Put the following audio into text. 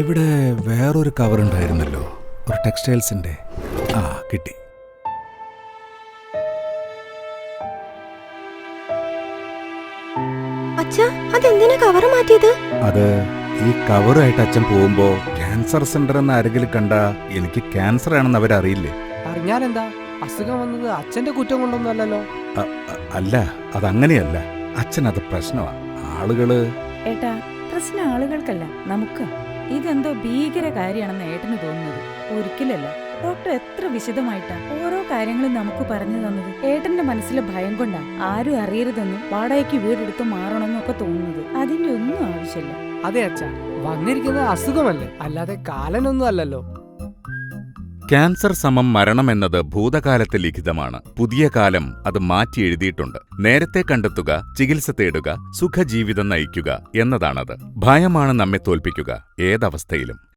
ഇവിടെ വേറൊരു കവർ ഉണ്ടായിരുന്നല്ലോ. ഒരു ടെക്സ്റ്റൈൽസിന്റെ ആ കിട്ടി. അതെന്തിനാ കവർ മാറ്റിയത്? അത് ഈ കവറുമായിട്ട് അച്ഛൻ പോകുമ്പോ ക്യാൻസർ സെന്റർ എന്ന് ആരെങ്കിലും കണ്ട എനിക്ക് ക്യാൻസർ ആണെന്ന് അവരറിയില്ലേ? അറിഞ്ഞാലെന്താ? അസുഖം വന്നത് അച്ഛന്റെ കുറ്റം കൊണ്ടൊന്നുമല്ലല്ലോ അല്ല അത് അങ്ങനെയല്ല അല്ല അതങ്ങനെയല്ല. അച്ഛൻ അത് പ്രശ്നമാണ് ആളുകൾ ഏട്ടാ പ്രശ്നം ആളുകൾക്കല്ല നമുക്ക്. ഇതെന്തോ ഭീകര കാര്യമാണെന്ന് ഏട്ടന് തോന്നുന്നത്. ഒരിക്കലല്ല. ഡോക്ടർ എത്ര വിശദമായിട്ടാ ഓരോ കാര്യങ്ങളും നമുക്ക് പറഞ്ഞു തന്നത്. ഏട്ടന്റെ മനസ്സിലെ ഭയം കൊണ്ടാ ആരും അറിയരുതെന്നും വാടകയ്ക്ക് വീടെടുത്ത് മാറണമെന്നൊക്കെ തോന്നുന്നത്. അതിന്റെ ഒന്നും ആവശ്യമില്ല. അതെ അച്ഛാ വന്നിരിക്കുന്നത് അസുഖമല്ലേ? അല്ലാതെ കാലനൊന്നും അല്ലല്ലോ. ക്യാൻസർ സമം മരണം എന്നത് ഭൂതകാലത്തെ ലിഖിതമാണ്. പുതിയ കാലം അത് മാറ്റി എഴുതിയിട്ടുണ്ട്. നേരത്തെ കണ്ടെത്തുക ചികിത്സ തേടുക സുഖജീവിതം നയിക്കുക എന്നതാണത്. ഭയമാണ് നമ്മെ തോൽപ്പിക്കുക. ഏതവസ്ഥയിലും.